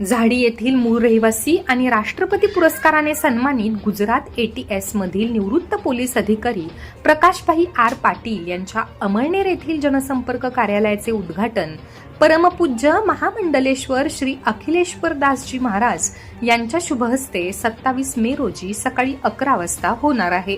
झाडी येथील मूळ रहिवासी आणि राष्ट्रपती पुरस्काराने सन्मानित गुजरात एटीएस मधील निवृत्त पोलीस अधिकारी प्रकाशभाई आर पाटील यांच्या अमळनेर येथील जनसंपर्क कार्यालयाचे उद्घाटन परमपूज्य महामंडलेश्वर श्री अखिलेश्वर दासजी महाराज यांच्या शुभहस्ते सत्तावीस मे रोजी सकाळी अकरा वाजता होणार आहे.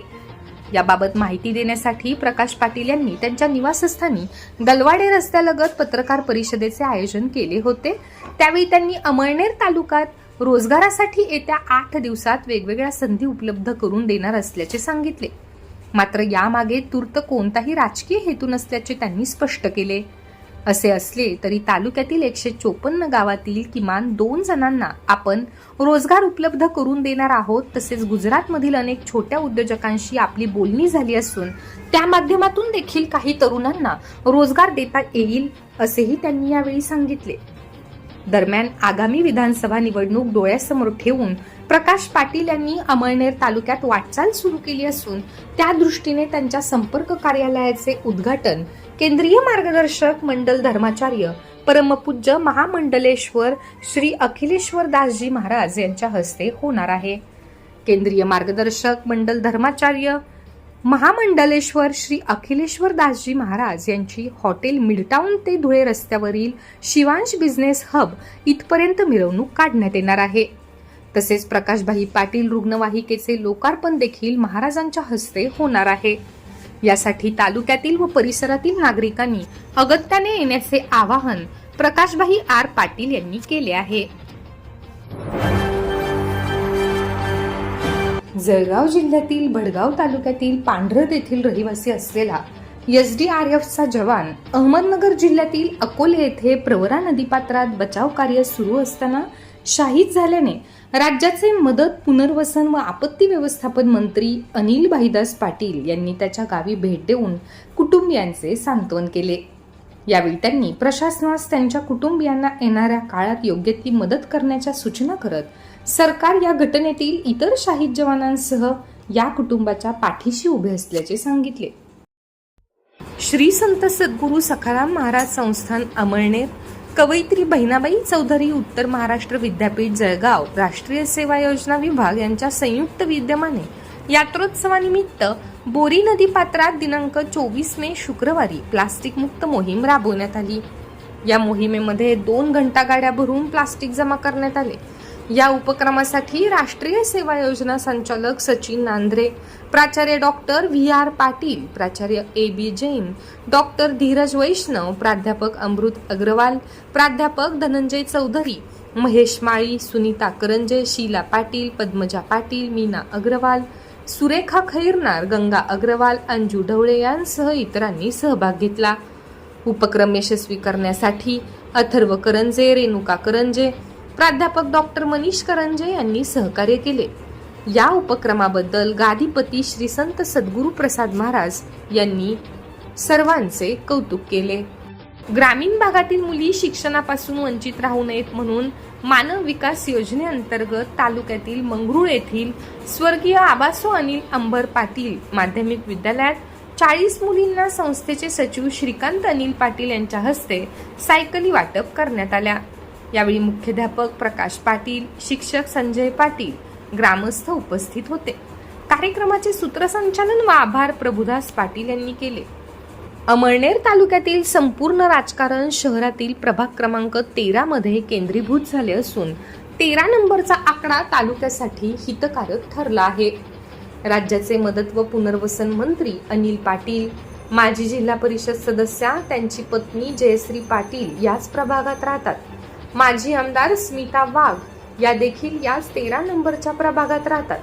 याबाबत माहिती देण्यासाठी प्रकाश पाटील यांनी त्यांच्या निवासस्थानी गलवाडे रस्त्यालगत पत्रकार परिषदेचे आयोजन केले होते. त्यावेळी त्यांनी अमळनेर तालुक्यात रोजगारासाठी येत्या आठ दिवसात वेगवेगळ्या संधी उपलब्ध करून देणार असल्याचे सांगितले. मात्र यामागे तूर्त कोणताही राजकीय हेतू नसल्याचे त्यांनी स्पष्ट केले. असे असले तरी तालुक्यातील एकशे चोपन्न गावातील किमान दोन जणांना आपण रोजगार उपलब्ध करून देणार आहोत. तसेच गुजरातमधील अनेक छोट्या उद्योजकांशी आपली बोलणी झाली असून त्या माध्यमातून देखील काही तरुणांना रोजगार देता येईल असेही त्यांनी यावेळी सांगितले. दरम्यान आगामी विधानसभा निवडणूक डोळ्यासमोर ठेवून प्रकाश पाटील यांनी अमळनेर तालुक्यात वाटचाल सुरू केली असून त्या दृष्टीने त्यांच्या संपर्क कार्यालयाचे उद्घाटन केंद्रीय मार्गदर्शक मंडल धर्माचार्य परमपूज्य महामंडलेश्वर श्री अखिलेश्वर दासजी महाराज यांच्या हस्ते होणार आहे. केंद्रीय मार्गदर्शक मंडल धर्माचार्य महामंडलेश्वर श्री अखिलेश्वर दासजी महाराज यांची हॉटेल मिडटाऊन ते धुळे रस्त्यावरील शिवांश बिझनेस हब इथपर्यंत मिरवणूक काढण्यात येणार आहे. तसेच प्रकाशभाई पाटील रुग्णवाहिकेचे लोकार्पण देखील महाराजांच्या हस्ते होणार आहे. यासाठी तालुक्यातील व परिसरातील नागरिकांनी अगत्याने येण्याचे आवाहन प्रकाशभाई आर पाटील यांनी केले आहे. जळगाव जिल्ह्यातील भडगाव तालुक्यातील पांढरत येथील रहिवासी असलेला एस डी आर एफचा जवान अहमदनगर जिल्ह्यातील अकोले येथे प्रवरा नदीपात्रात बचाव कार्य सुरू असताना शाहीद झाल्याने राज्याचे मदत पुनर्वसन व आपत्ती व्यवस्थापन मंत्री अनिल भाईदास पाटील यांनी त्याच्या गावी भेट देऊन कुटुंबियांचे सांत्वन केले. यावेळी त्यांनी प्रशासनास त्यांच्या कुटुंबियांना येणाऱ्या काळात योग्य ती मदत करण्याच्या सूचना करत सरकार या घटनेतील इतर शाहीद जवानांसह या कुटुंबाच्या पाठीशी उभे असल्याचे सांगितले. श्री संत सद्गुरू सखाराम महाराज संस्थान अमळनेर कवयित्री बहिणाबाई चौधरी उत्तर महाराष्ट्र विद्यापीठ जळगाव राष्ट्रीय सेवा योजना विभाग यांच्या संयुक्त विद्यमाने यात्रोत्सवानिमित्त बोरी नदी पात्रात दिनांक चोवीस मे शुक्रवारी प्लास्टिक मुक्त मोहीम राबवण्यात आली. या मोहिमेमध्ये दोन घंटा गाड्या भरून प्लास्टिक जमा करण्यात आले. या उपक्रमासाठी राष्ट्रीय सेवा योजना संचालक सचिन नांद्रे प्राचार्य डॉक्टर व्ही आर पाटील प्राचार्य A B Jain doctor Dheeraj Vaishnav प्राध्यापक अमृत अग्रवाल प्राध्यापक धनंजय चौधरी महेश माळी सुनीता करंजे शीला पाटील पद्मजा पाटील मीना अग्रवाल सुरेखा खैरनार गंगा अग्रवाल अंजू ढवळे यांसह इतरांनी सहभाग घेतला. उपक्रम यशस्वी करण्यासाठी अथर्व करंजे रेणुका करंजे प्राध्यापक डॉक्टर मनीष करंजे यांनी सहकार्य केले. या उपक्रमाबद्दल गादीपती श्री संत सद्गुरू प्रसाद महाराज यांनी सर्वांचे कौतुक केले. ग्रामीण भागातील मुली शिक्षणापासून वंचित राहू नयेत म्हणून मानव विकास योजनेअंतर्गत तालुक्यातील मंगरुळ येथील स्वर्गीय आबासो अनिल अंबर पाटील माध्यमिक विद्यालयात चाळीस मुलींना संस्थेचे सचिव श्रीकांत अनिल पाटील यांच्या हस्ते सायकली वाटप करण्यात आल्या. यावेळी मुख्याध्यापक प्रकाश पाटील शिक्षक संजय पाटील ग्रामस्थ उपस्थित होते. कार्यक्रमाचे सूत्रसंचालन व आभार प्रभुदास पाटील यांनी केले. अमळनेर तालुक्यातील संपूर्ण राजकारण शहरातील प्रभाग क्रमांक तेरा मध्ये केंद्रीभूत झाले असून तेरा नंबरचा आकडा तालुक्यासाठी हितकारक ठरला आहे. राज्याचे मदत व पुनर्वसन मंत्री अनिल पाटील माजी जिल्हा परिषद सदस्या त्यांची पत्नी जयश्री पाटील याच प्रभागात राहतात. माजी आमदार स्मिता वाघ या देखील याच तेरा नंबरच्या प्रभागात राहतात.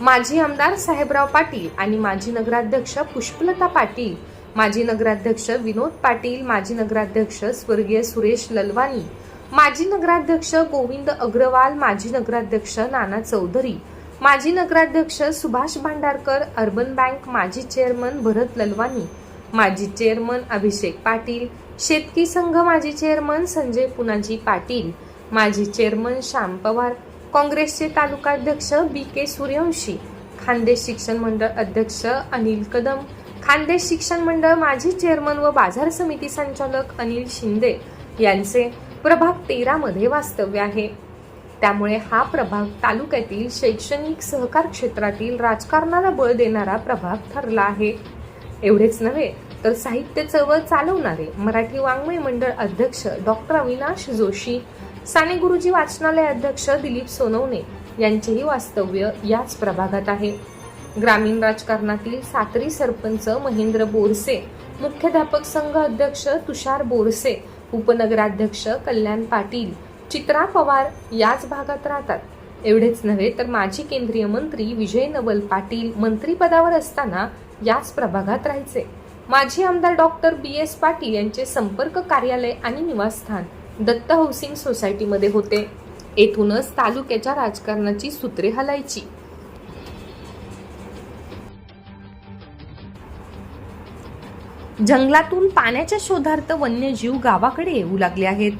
माजी आमदार साहेबराव पाटील आणि माजी नगराध्यक्ष पुष्पलता पाटील माजी नगराध्यक्ष विनोद पाटील माजी नगराध्यक्ष स्वर्गीय सुरेश ललवानी माजी नगराध्यक्ष गोविंद अग्रवाल माजी नगराध्यक्ष नाना चौधरी माजी नगराध्यक्ष सुभाष भांडारकर अर्बन बँक माजी चेअरमन भरत ललवानी माजी चेअरमन अभिषेक पाटील शेतकी संघ माजी चेअरमन संजय पुनाजी पाटील माजी चेअरमन श्याम पवार काँग्रेसचे तालुकाध्यक्ष बी के सूर्यवंशी खानदेश शिक्षण मंडळ अध्यक्ष अनिल कदम खानदेश शिक्षण मंडळ माजी चेअरमन व बाजार समिती संचालक अनिल शिंदे यांचे प्रभाग तेरामध्ये वास्तव्य आहे. त्यामुळे हा प्रभाग तालुक्यातील शैक्षणिक सहकार क्षेत्रातील राजकारणाला बळ देणारा प्रभाग ठरला आहे. एवढेच नव्हे तर साहित्य चळवळ चालवणारे मराठी वाङ्मय मंडळ अध्यक्ष डॉक्टर अविनाश जोशी साने गुरुजी वाचनालय अध्यक्ष दिलीप सोनवणे यांचेही वास्तव्य याच प्रभागात आहे. ग्रामीण राजकारणातील सातरी सरपंच महेंद्र बोरसे मुख्याध्यापक संघ अध्यक्ष तुषार बोरसे उपनगराध्यक्ष कल्याण पाटील चित्रा पवार याच भागात राहतात. एवढेच नव्हे तर माजी केंद्रीय मंत्री विजय नवल पाटील मंत्रीपदावर असताना याच प्रभागात राहायचे. माजी आमदार डॉक्टर बी एस पाटील यांचे संपर्क कार्यालय आणि निवासस्थान दत्त हाऊसिंग सोसायटीमध्ये होते. येथूनच तालुक्याच्या राजकारणाची सूत्रे हलायची. जंगलातून पाण्याच्या शोधार्थ वन्यजीव गावाकडे येऊ लागले आहेत.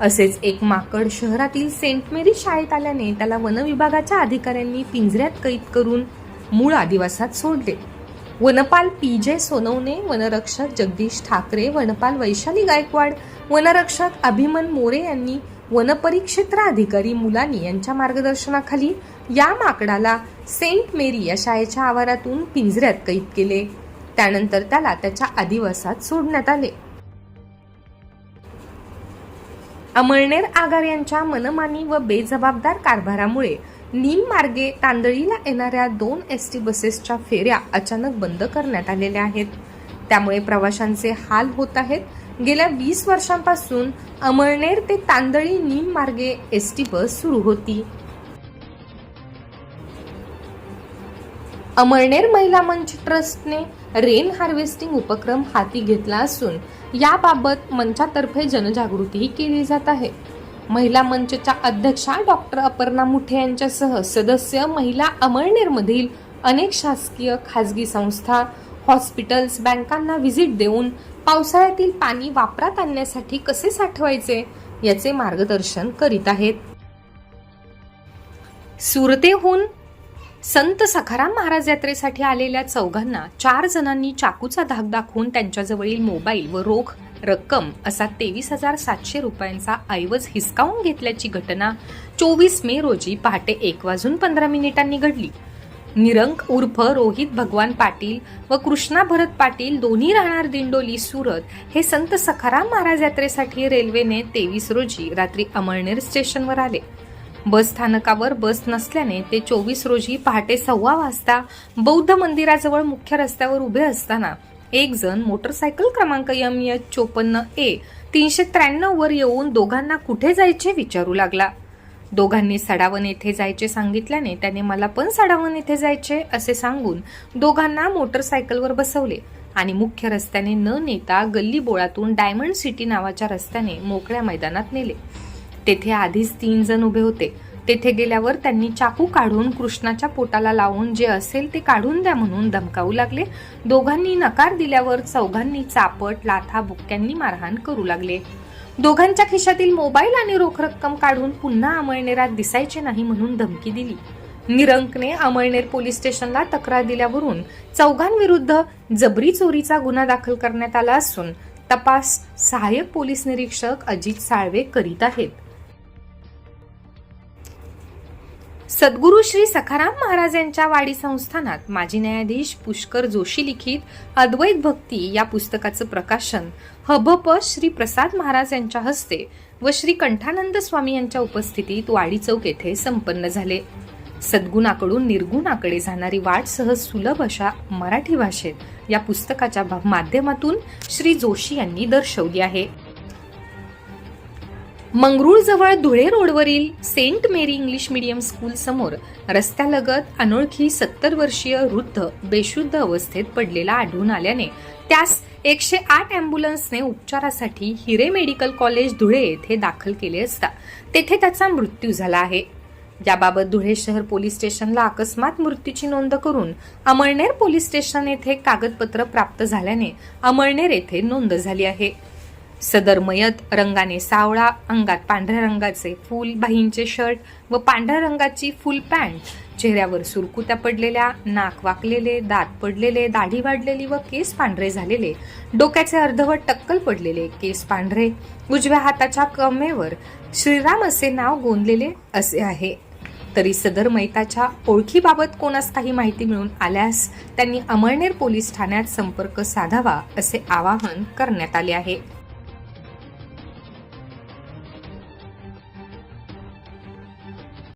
असेच एक माकड शहरातील सेंट मेरी शाळेत आल्याने त्याला वनविभागाच्या अधिकाऱ्यांनी पिंजऱ्यात कैद करून मूळ आदिवासात सोडले. वनपाल पी जे सोनवणे वनरक्षक जगदीश ठाकरे वनपाल वैशाली गायकवाड वनरक्षक अभिमन मोरे यांनी वनपरिक्षेत्र अधिकारी मुलानी यांच्या मार्गदर्शनाखाली या माकडाला सेंट मेरी या शाळेच्या आवारातून पिंजऱ्यात कैद केले. त्यानंतर त्याला त्याच्या आदिवासात सोडण्यात आले. अमळनेर आगार यांच्या मनमानी व बेजबाबदार कारभारामुळे निममार्गे तांदळीला येणाऱ्या दोन एस टी बसेसच्या फेऱ्या अचानक बंद करण्यात आलेल्या आहेत. त्यामुळे प्रवाशांचे हाल होत आहेत. गेल्या वीस वर्षांपासून अमळनेर ते तांदळी निममार्गे एस टी बस सुरू होती. अमळनेर महिला मंच ट्रस्टने रेन हार्वेस्टिंग उपक्रम हाती घेतला असून याबाबत मंचातर्फे जनजागृतीही केली जात आहे. महिला मंचच्या अध्यक्षा डॉक्टर अपर्णा मुठे यांच्यासह सदस्य महिला अमळनेरमधील अनेक शासकीय खाजगी संस्था हॉस्पिटल्स बँकांना व्हिजिट देऊन पावसाळ्यातील पाणी वापरात आणण्यासाठी कसे साठवायचे याचे मार्गदर्शन करीत आहेत. सुरतेहून संत सखाराम महाराज यात्रेसाठी आलेल्या चौघांना चार जणांनी चाकूचा धाक दाखवून त्यांच्याजवळील मोबाईल व रोख रक्कम असा तेवीस हजार सातशे रुपयांचा ऐवज हिसकावून घेतल्याची घटना चोवीस मे रोजी पहाटे एक वाजून पंधरा मिनिटांनी घडली. निरंक उर्फ रोहित भगवान पाटील व कृष्णा भरत पाटील दोन्ही राहणार दिंडोली सुरत हे संत सखाराम महाराज यात्रेसाठी रेल्वेने तेवीस रोजी रात्री अमळनेर स्टेशनवर आले. बस स्थानकावर बस नसल्याने ते चोवीस रोजी पहाटे सव्वा वाजता बौद्ध मंदिराजवळ मुख्य रस्त्यावर उभे असताना एक जण मोटरसायकल क्रमांक एम एच चोपन्न ए तीनशे त्र्याण्णव वर येऊन दोघांना कुठे जायचे विचारू लागला. दोघांनी सडावन येथे जायचे सांगितल्याने त्याने मला पण सडावन येथे जायचे असे सांगून दोघांना मोटरसायकलवर बसवले आणि मुख्य रस्त्याने न नेता गल्ली बोळातून डायमंड सिटी नावाच्या रस्त्याने मोकळ्या मैदानात नेले. तेथे आधीच तीन जण उभे होते. तेथे गेल्यावर त्यांनी चाकू काढून कृष्णाच्या पोटाला लावून जे असेल ते काढून द्या म्हणून धमकावू लागले. दोघांनी नकार दिल्यावर चौघांनी चापट लाथा बुक्क्यांनी मारहाण करू लागले. दोघांच्या खिशातील मोबाईल आणि रोख रक्कम काढून पुन्हा अमळनेरात दिसायचे नाही म्हणून धमकी दिली. निरंकने अमळनेर पोलीस स्टेशनला तक्रार दिल्यावरून चौघांविरुद्ध जबरी चोरीचा गुन्हा दाखल करण्यात आला असून तपास सहाय्यक पोलीस निरीक्षक अजित साळवे करीत आहेत. सद्गुरू श्री सखाराम महाराज यांच्या वाडी संस्थानात माजी न्यायाधीश पुष्कर जोशी लिखित अद्वैत भक्ती या पुस्तकाचं प्रकाशन हबप श्री प्रसाद महाराज यांच्या हस्ते व श्री कंठानंद स्वामी यांच्या उपस्थितीत वाडी चौक येथे संपन्न झाले. सद्गुणाकडून निर्गुणाकडे जाणारी वाट सहज सुलभ अशा मराठी भाषेत या पुस्तकाच्या माध्यमातून श्री जोशी यांनी दर्शवली आहे. मंगरुळजवळ धुळे रोडवरील Saint Mary English medium school समोर रस्त्यालगत अनोळखी सत्तर वर्षीय वृद्ध बेशुद्ध अवस्थेत पडलेला आढळून आल्याने त्यास एकशे आठ अँब्युलन्सने उपचारासाठी हिरे मेडिकल कॉलेज धुळे येथे दाखल केले असता तेथे त्याचा मृत्यू झाला आहे. याबाबत धुळे शहर पोलीस स्टेशनला अकस्मात मृत्यूची नोंद करून अमळनेर पोलीस स्टेशन येथे कागदपत्र प्राप्त झाल्याने अमळनेर येथे नोंद झाली आहे. सदर मयत रंगाने सावळा अंगात पांढऱ्या रंगाचे फुल बाहींचे शर्ट व पांढऱ्या रंगाची फुल पॅन्ट. चेहऱ्यावर सुरकुत्या पडलेल्या नाक वाकलेले दात पडलेले दाढी वाढलेली व केस पांढरे झालेले. डोक्याचे अर्धवट टक्कल पडलेले केस पांढरे. उजव्या हाताच्या कमेवर श्रीराम असे नाव गोंदलेले असे आहे. तरी सदर मैताच्या ओळखीबाबत कोणास काही माहिती मिळून आल्यास त्यांनी अमळनेर पोलीस ठाण्यात संपर्क साधावा असे आवाहन करण्यात आले आहे.